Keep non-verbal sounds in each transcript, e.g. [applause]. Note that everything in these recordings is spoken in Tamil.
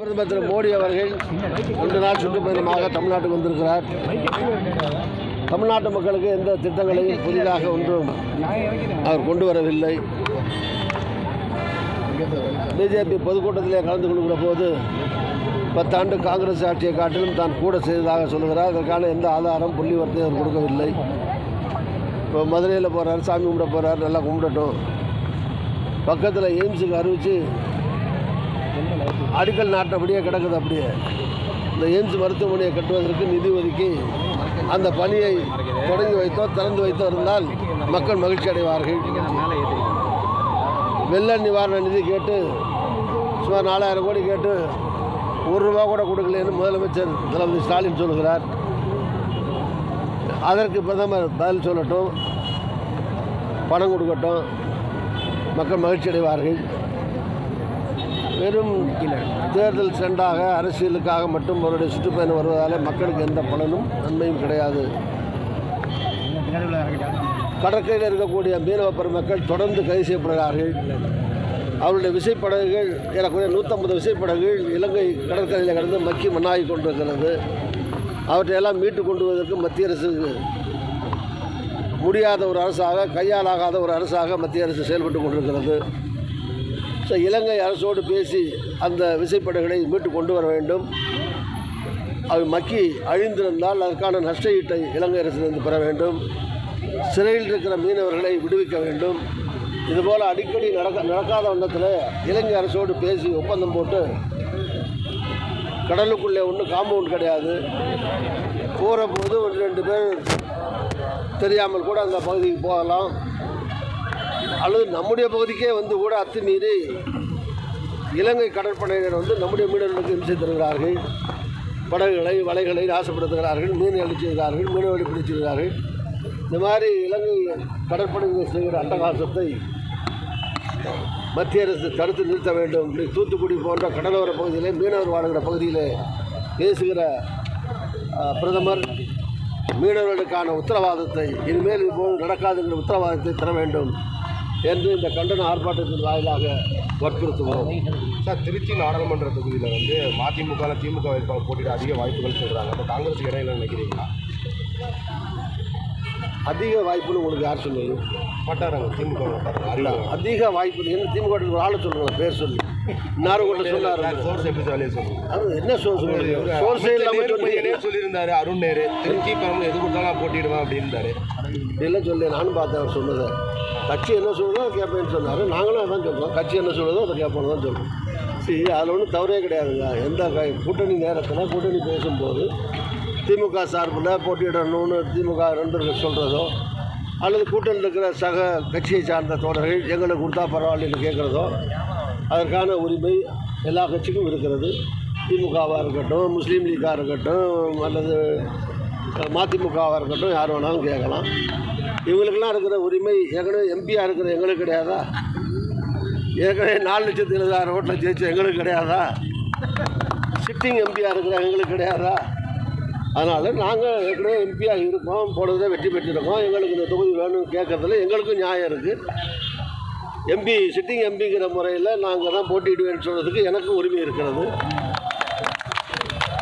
பிரதமர் திரு மோடி அவர்கள் ரெண்டு நாள் சுற்றுப்பயணமாக தமிழ்நாட்டுக்கு வந்திருக்கிறார். தமிழ்நாட்டு மக்களுக்கு எந்த திட்டங்களையும் புதிதாக ஒன்றும் அவர் கொண்டு வரவில்லை. பிஜேபி பொதுக்கூட்டத்திலே கலந்து கொள்கிற போது பத்தாண்டு காங்கிரஸ் ஆட்சியை காட்டிலும் தான் கூட செய்ததாக சொல்கிறார். அதற்கான எந்த ஆதாரம் புள்ளி வர்த்தையும் அவர் கொடுக்கவில்லை. இப்போ மதுரையில் போகிறார் சாமி கும்பிட போகிறார் நல்லா கும்பிடட்டும். பக்கத்தில் எய்ம்ஸுக்கு அறிவித்து அடிக்கல் நாட்டபடியே கிடக்குது அப்படியே. இந்த எய்ம்ஸ் மருத்துவமனையை கட்டுவதற்கு நிதி ஒதுக்கி அந்த பணியை தொடங்கி வைத்தோ திறந்து வைத்தோ இருந்தால் மக்கள் மகிழ்ச்சி அடைவார்கள். வெள்ள நிவாரண நிதி கேட்டு சுமார் நாலாயிரம் கோடி கேட்டு ஒரு ரூபா கூட கொடுக்கலன்னு முதலமைச்சர் தளபதி ஸ்டாலின் சொல்கிறார். அதற்கு பிரதமர் பதில் சொல்லட்டும் பணம் கொடுக்கட்டும் மக்கள் மகிழ்ச்சி அடைவார்கள். வெறும் தேர்தல் சென்றாக அரசியலுக்காக மட்டும் அவருடைய சுற்றுப்பயணம் வருவதால் மக்களுக்கு எந்த பலனும் நன்மையும் கிடையாது. கடற்கரையில் இருக்கக்கூடிய மீனவ பெருமக்கள் தொடர்ந்து கைது செய்யப்படுகிறார்கள். அவருடைய விசைப்படகுகள் ஏறக்குறைய நூற்றம்பது விசைப்படகுகள் இலங்கை கடற்கரையில் கடந்து மக்கி மண்ணாகி கொண்டிருக்கிறது. அவற்றையெல்லாம் மீட்டு கொண்டு வருவதற்கு மத்திய அரசு முடியாத ஒரு அரசாக கையாலாகாத ஒரு அரசாக மத்திய அரசு செயல்பட்டு கொண்டிருக்கிறது. ஸோ இலங்கை அரசோடு பேசி அந்த விசைப்படகுகளை மீட்டு கொண்டு வர வேண்டும். அவை மக்கி அழிந்திருந்தால் அதற்கான நஷ்ட ஈட்டை இலங்கை அரசிலிருந்து பெற வேண்டும். சிறையில் இருக்கிற மீனவர்களை விடுவிக்க வேண்டும். இதுபோல் அடிக்கடி நடக்க நடக்காத வண்ணத்தில் இலங்கை அரசோடு பேசி ஒப்பந்தம் போட்டு கடலுக்குள்ளே ஒன்றும் காம்பவுண்ட் கிடையாது. போகிற போது ஒன்று ரெண்டு பேர் தெரியாமல் கூட அந்த பகுதிக்கு போகலாம். அல்லது நம்முடைய பகுதிக்கே வந்து கூட அத்துமீறி இலங்கை கடற்படையினர் வந்து நம்முடைய மீனவர்களுக்கு இம்சை தருகிறார்கள். படகுகளை வலைகளை நாசப்படுத்துகிறார்கள் மீன் அழிச்சிருக்கிறார்கள் மீனவர்களை பிடிச்சிருக்கிறார்கள் இந்த மாதிரி இலங்கை கடற்படையினர் செய்கிற அட்டகாசத்தை மத்திய அரசு தடுத்து நிறுத்த வேண்டும். இப்படி தூத்துக்குடி போன்ற கடலோர பகுதியிலே மீனவர் வாழ்கிற பகுதியிலே பேசுகிற பிரதமர் மீனவர்களுக்கான உத்தரவாதத்தை இனிமேல் இப்போது நடக்காதுங்கிற உத்தரவாதத்தை தர வேண்டும். என்று இந்த கண்டன ஆர்ப்பாட்டத்தின் வாயிலாக வற்புறுத்துகிறோம். சார் திருச்சி நாடாளுமன்ற தொகுதியில் வந்து மதிமுக திமுக வேட்பாளர் போட்டியிட அதிக வாய்ப்புகள் சொல்கிறாங்க அப்போ காங்கிரஸ் இடையில நினைக்கிறீங்களா? அதிக வாய்ப்புன்னு உங்களுக்கு யார் சொன்னது மாட்டாராங்க திமுக அறிவாங்க அதிக வாய்ப்பு திமுக ஒரு ஆளை சொல்கிறேன் பேர் சொல்லி. கொண்டு சொன்னார் சோர்ஸ் எப்படி வேலையை சொல்லுங்க அது என்ன சோர்ஸ் சோர்ஸே இல்லாமல் சொன்னீங்க சொல்லியிருந்தாரு அருண் நேரு. திருச்சி பெரம்பலூர் எது கொடுத்தாலும் நான் போட்டியிடுவேன் அப்படின்றாரு இதெல்லாம் சொல்லி நானும் பார்த்தேன் அவர் சொன்னதை. கட்சி என்ன சொல்லுதோ அதை கேட்பேன்னு சொன்னார். நாங்களும் அதான் சொல்கிறோம் கட்சி என்ன சொல்லுதோ அதை கேட்போம் தான் சொல்கிறோம் சரி அதில் ஒன்றும் தவறே கிடையாதுங்க. எந்த கூட்டணி நேரத்தில் கூட்டணி பேசும்போது திமுக சார்பில் போட்டியிடணும்னு திமுக நண்பர்கள் சொல்கிறதோ அல்லது கூட்டணியில் இருக்கிற சக கட்சியை சார்ந்த தோழர்கள் எங்களுக்கு கொடுத்தா பரவாயில்லன்னு கேட்குறதோ அதற்கான உரிமை எல்லா கட்சிக்கும் இருக்கிறது. திமுகவாக இருக்கட்டும் முஸ்லீம் லீக்காக இருக்கட்டும் அல்லது மதிமுகவாக இருக்கட்டும் யார் வேணாலும் கேட்கலாம். இவங்களுக்கெல்லாம் இருக்கிற உரிமை ஏற்கனவே எம்பியாக இருக்கிற எங்களுக்கு கிடையாதா? ஏற்கனவே நாலு லட்சத்து எழுபதாயிரம் ஓட்டில் ஜெயிச்ச எங்களுக்கு கிடையாதா? சிட்டிங் எம்பியாக இருக்கிற எங்களுக்கு கிடையாதா? அதனால் நாங்கள் ஏற்கனவே எம்பியாக இருக்கோம் போனதே வெற்றி பெற்றிருக்கோம். எங்களுக்கு இந்த தொகுதி வேணும்னு கேட்கறதுல எங்களுக்கும் நியாயம் இருக்குது எம்பி சிட்டிங் எம்பிங்கிற முறையில் நாங்கள் தான் போட்டியிடுவேன்னு சொல்கிறதுக்கு எனக்கும் உரிமை இருக்கிறது.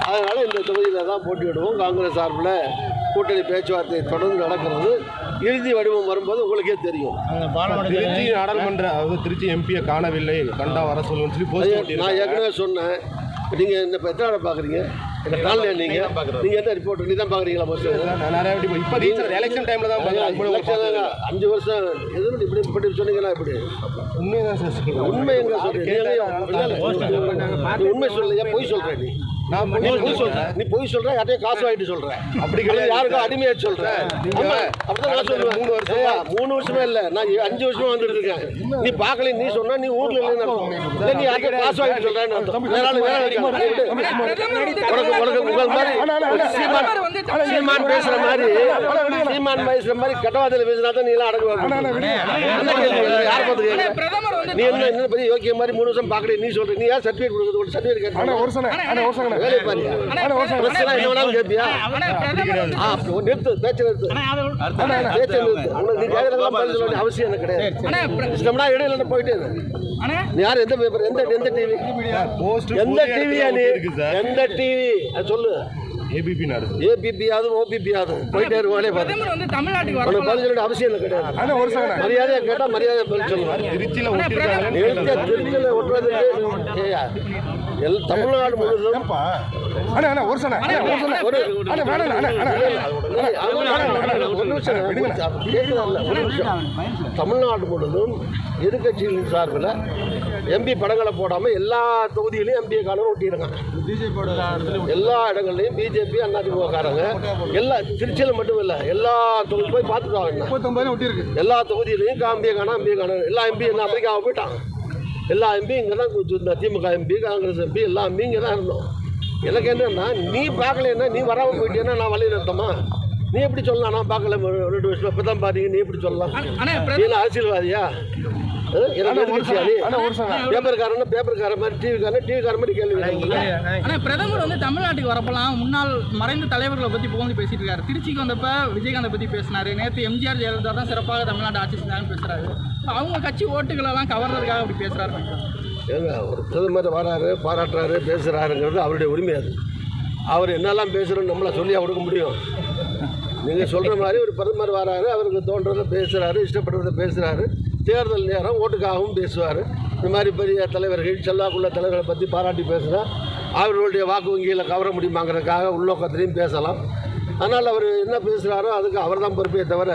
அதனால் இந்த தொகுதியில் தான் போட்டியிடுவோம். காங்கிரஸ் சார்பில் கூட்டணி பேச்சுவார்த்தை தொடர்ந்து நடக்கிறது. இறுதி வடிவம் வரும்போது உங்களுக்கே தெரியும். திருச்சி நாடாளுமன்ற அதாவது திருச்சி எம்பியை காணவில்லை. கண்டா வர சொல்லுன்னு சொல்லி நான் ஏற்கனவே சொன்னேன். நீங்கள் இந்த இப்போ எத்தனை பார்க்குறீங்க? நீங்கள் நீங்கள் என்ன ரிப்போர்ட் நீ தான் நிறைய இப்போ ரீசன் எலெக்ஷன் டைமில் தான் தாங்க. அஞ்சு வருஷம். எதுவும் இப்படி இப்படி சொன்னீங்கன்னா இப்படி? உண்மைதான் சார் சொல்றேன். உண்மை எங்க சொல்றீங்க? உண்மை சொல்லலையா பொய் சொல்ற நீ? நான் நீ பொய் சொல்ற நீ பொய் சொல்ற யார்ட்டையும் காசு வாங்கிட்டு சொல்ற அப்படி கிடையாது. யாருக்கும் அடிமையா சொல்ற ஆமா, அப்படிதான் நான் சொல்லுவேன். மூணு வருஷமா- மூணு வருஷமே இல்ல. நான் அஞ்சு வருஷமா வந்துட்டு இருக்கேன். நீ பார்க்கல நீ சொன்னா நீ ஊர்ல இல்லைன்னு அர்த்தம். இல்ல நீ யார்ட்டையும் காசு வாங்கிட்டு சொல்றேன்னு அர்த்தம். வேற ஆளு வேற ஆளு இருக்காங்க. உனக்கு உனக்கு உங்கள் மாதிரி சீமான் சீமான் பேசுற மாதிரி சீமான் பேசுற மாதிரி கட்டவாதத்தில் பேசினா தான் நீ எல்லாம் அடங்குவாங்க? யார்? நீ என்ன என்ன பெரிய யோக்கிய மாதிரி மூணு வருஷம் பார்க்கல நீ சொல்ற. நீ யார் சர்டிஃபிகேட் கொடுக்குறது? ஒரு சர்டிஃபிகேட் ஒரு ஒரு சனை வேலையை பாருங்க. நிறுத்து பேச்சு நிறுத்து. பேச்சு நிறுத்து. உனக்கு நீ கேட்கறதெல்லாம் பதில் சொல்ல வேண்டிய அவசியம் எனக்கு கிடையாது. இஷ்டம்னா இடையில போயிட்டே நீ யார்? எந்த பேப்பர் எந்த எந்த டிவி எந்த டிவியா நீ? எந்த டிவி அது சொல்லு. ஏபிபி ஆகுது ஓபிபி ஆகுது போயிட்டே இரு வேலையை பாரு பிரதமர் வந்து தமிழ்நாட்டுக்கு உனக்கு வரப்போலாம் பதில் சொல்ல வேண்டிய அவசியம் கிடையாது ஆனா ஒரு செகண்ட் மரியாதையை கேட்டால் மரியாதை பதில் திருச்சியில ஒட்டிருக்காங்க திருச்சியில் எல் தமிழ்நாடு முழுவதும் அண்ணா அண்ணா ஒரு செகண்ட் அண்ணா ஒரு செகண்ட் ஒரு அண்ணா வேணாம் அண்ணா அண்ணா ஒரு நிமிஷம் கேட்குதா ஒரு நிமிஷம் தமிழ்நாடு முழுவதும் எதிர்கட்சிகளின் சார்பில் எம்பி படங்களை போடாமல் எல்லா தொகுதியிலையும் எம்பியை காலம் ஒட்டிடுங்க எல்லா இடங்கள்லையும் பிஜேபி அதிமுககாரங்க எல்லா திருச்சியில் மட்டும் இல்லை எல்லா தொகுதி போய் பார்த்துட்டு வாங்க முப்பத்தொன்பது ஒட்டியிருக்கு எல்லா தொகுதியிலையும் எம்பியை காணும் எம்பியை காணும் எல்லா எம்பி என்ன அமெரிக்காவை போயிட்டான் எல்லா எம்பி இங்கே தான் இந்த திமுக எம்பி காங்கிரஸ் எம்பி எல்லா எம்பி இங்கே தான் இருந்தோம் எனக்கு என்னன்னா நீ பார்க்கலன்னா நீ வராமல் போயிட்டேன்னா நான் வழி நிறுத்தமா? நீ எப்படி சொல்லலாம் நான் பார்க்கல ஒரு ரெண்டு வருஷம் இப்போ தான் பாத்தீங்க நீ எப்படி சொல்லலாம்? ஆனா நீ அரசியல்வாதியா? பேப்பர்காரன் பேப்பர்கார மாதிரி டிவிக்காரன் டிவிக்கார மாதிரி கேள்வி பிரதமர் வந்து தமிழ்நாட்டுக்கு வரப்போலாம் முன்னாள் மறைந்த தலைவர்களை பத்தி புகழ்ந்து பேசிட்டு இருக்காரு. திருச்சிக்கு வந்தப்ப விஜயகாந்தை பத்தி பேசினாரு. நேத்து எம்ஜிஆர் ஜெயலலிதா தான் சிறப்பாக தமிழ்நாடு ஆட்சி செஞ்சாங்கன்னு பேசுறாரு. அவங்க கட்சி ஓட்டுகளை எல்லாம் கவர்றதுக்காக அப்படி பேசுறாரு. ஏங்க ஒரு பிரதமர் வராரு பாராட்டுறாரு பேசுகிறாருங்கிறது அவருடைய உரிமை அது. அவர் என்னெல்லாம் பேசுகிறோன்னு நம்மளை சொல்லியாக கொடுக்க முடியும். நீங்கள் சொல்கிற மாதிரி ஒரு பிரதமர் வராரு அவருக்கு தோன்றதை பேசுகிறாரு இஷ்டப்படுறதை பேசுகிறாரு தேர்தல் நேரம் ஓட்டுக்காகவும் பேசுவார். இந்த மாதிரி பெரிய தலைவர்கள் செல்வாக்குள்ள தலைவர்களை பற்றி பாராட்டி பேசுகிறா அவர்களுடைய வாக்கு வங்கியில் கவர முடியுமாங்கிறதுக்காக உள்நோக்கத்திலையும் பேசலாம். அதனால் அவர் என்ன பேசுகிறாரோ அதுக்கு அவர் தான் பொறுப்பே தவிர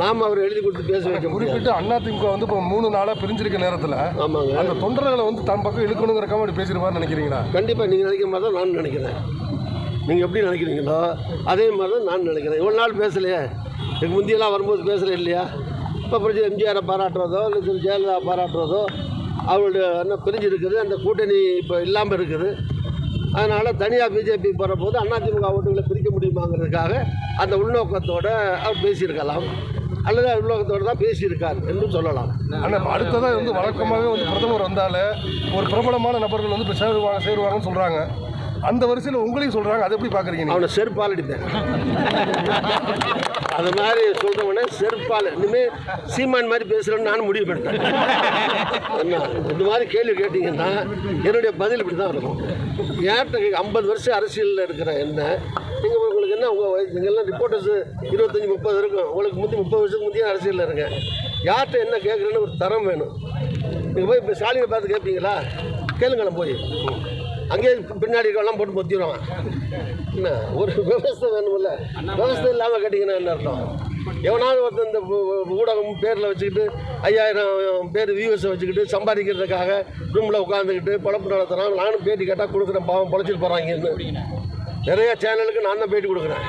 நாம் அவர் எழுதி கொடுத்து பேச வைக்க குறிப்பிட்டு அண்ணா திமுக வந்து இப்போ மூணு நாளா பிரிஞ்சிருக்க நேரத்துல ஆமாங்க. அந்த தொண்டர்களை வந்து தன் பக்கம் இழுக்கணுங்கிற அப்படி பேசிருப்பாருன்னு நினைக்கிறீங்களா? கண்டிப்பாக நீங்கள் நினைக்கிற மாதிரி தான் நான் நினைக்கிறேன். நீங்கள் எப்படி நினைக்கிறீங்களோ அதே மாதிரி தான் நான் நினைக்கிறேன். இவ்வளோ நாள் பேசலையே. இதுக்கு முந்தியெல்லாம் வரும்போது பேசல இல்லையா? இப்போ பிடிச்சி எம்ஜிஆரை பாராட்டுறதோ இல்லை திரு ஜெயலலிதா பாராட்டுறதோ அவருடைய என்ன பிரிஞ்சு இருக்குது அந்த கூட்டணி இப்போ இல்லாமல் இருக்குது. அதனால் தனியாக பிஜேபி போகிற போது அதிமுக ஓட்டுகளை பிரிக்க முடியுமாங்கிறதுக்காக அந்த உள்நோக்கத்தோடு அவர் பேசியிருக்கலாம். அல்லது உள்நோக்கத்தோடு தான் பேசியிருக்கார் என்று சொல்லலாம். ஆனா இப்ப அடுத்ததா வந்து வழக்கமாகவே வந்து பிரதமர் வந்தாலே ஒரு பிரபலமான நபர்கள் வந்து இப்போ சேருவாங்க சேருவாங்கன்னு சொல்றாங்க. அந்த வரிசையில் உங்களையும் சொல்றாங்க அதை எப்படி பாக்குறீங்க நீங்க? அவனை செருப்பால் அடிப்பேன் அது மாதிரி சொல்கிறவனே செருப்பால் இனிமேல் சீமான் மாதிரி பேசுகிறேன்னு நான் முடிவு பண்ணிட்டேன். என்ன இந்த மாதிரி கேள்வி கேட்டிங்கன்னா என்னுடைய பதில் இப்படி தான் இருக்கும் ஏன்ட்ட ஐம்பது வருஷம் அரசியலில் இருக்கிற என்ன நீங்கள் உங்களுக்கு என்ன ரிப்போர்ட்டர்ஸ் இருபத்தஞ்சி முப்பது இருக்கும். உங்களுக்கு முந்தி முப்பது வருஷத்துக்கு முந்தைய அரசியலில் இருங்க யார்கிட்ட என்ன கேட்குறேன்னு ஒரு தரம் வேணும். நீங்கள் போய் இப்போ ஸ்டாலினை பார்த்து கேட்பீங்களா கேளுங்களேன் போய். அங்கேயே பின்னாடி எல்லாம் போட்டு பொத்திடுவான் என்ன ஒரு விவசாய வேணுமில்ல விவசாயம் இல்லாமல் கேட்டிங்கன்னா என்ன அர்த்தம்? எவனாவது ஒருத்தன் இந்த ஊடகம் பேரில் வச்சுக்கிட்டு ஐயாயிரம் பேர் வியூவர்ஸை வச்சுக்கிட்டு சம்பாதிக்கிறதுக்காக ரூமில் உட்காந்துக்கிட்டு பழப்பு நடத்துகிறான் நானும் பேட்டி கேட்டால் கொடுக்குறேன். பாவம் பொழைச்சிட்டு போகிறாங்கன்னு நிறைய சேனலுக்கு நான் தான் பேட்டி கொடுக்குறேன்.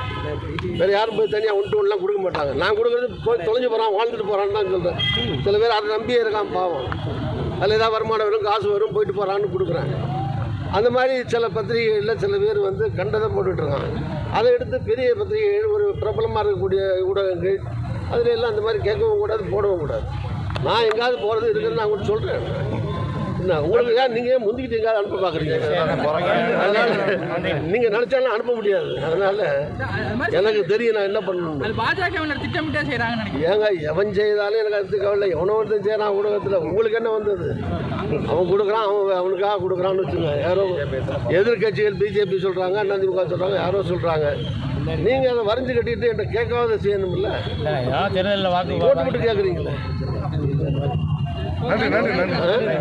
வேறு யாரும் போய் தனியாக ஒன்று ஒன்லாம் கொடுக்க மாட்டாங்க. நான் கொடுக்குறது போய் தொலைஞ்சு போகிறான் வாழ்ந்துட்டு போகிறான்னு தான் சொல்கிறேன் சில பேர் அதை நம்பியே இருக்கான் பாவம். அதில் ஏதாவது வருமானம் வரும் காசு வரும் போயிட்டு போகிறான்னு கொடுக்குறேன். அந்த மாதிரி சில பத்திரிகைகளில் சில பேர் வந்து கண்டதை போட்டுட்ருக்காங்க அதை எடுத்து பெரிய பத்திரிகைகள் ஒரு பிரபலமாக இருக்கக்கூடிய ஊடகங்கள் அதில் எல்லாம் அந்த மாதிரி கேட்கவும் கூடாது போடவும் கூடாது. நான் எங்கேயாவது போகிறது இருக்குதுன்னு நான் கூட சொல்கிறேன் என்ன உங்களுக்கு ஏன் நீங்கள் முந்திக்கிட்டு எங்கேயாவது அனுப்ப பார்க்குறீங்க? அதனால் [laughs] நீங்கள் நினச்சாலும் அனுப்ப முடியாது. அதனால் எனக்கு தெரியும் நான் என்ன பண்ணணும். அது பாஜகவினர் திட்டமிட்டே நினைக்கிறேன். ஏங்க எவன் செய்தாலும் எனக்கு அது கவலை எவனோ ஒருத்தன் செய்யறான் ஊடகத்தில். உங்களுக்கு என்ன வந்தது? அவன் கொடுக்குறான் அவன் அவனுக்காக கொடுக்குறான்னு வச்சுங்க யாரோ எதிர்கட்சிகள் பிஜேபி சொல்கிறாங்க அதிமுக சொல்கிறாங்க யாரோ சொல்கிறாங்க நீங்கள் அதை வரைஞ்சு கட்டிட்டு என்கிட்ட கேட்காத செய்யணும்ல? போட்டு போட்டு கேட்குறீங்களே? நன்றி நன்றி நன்றி.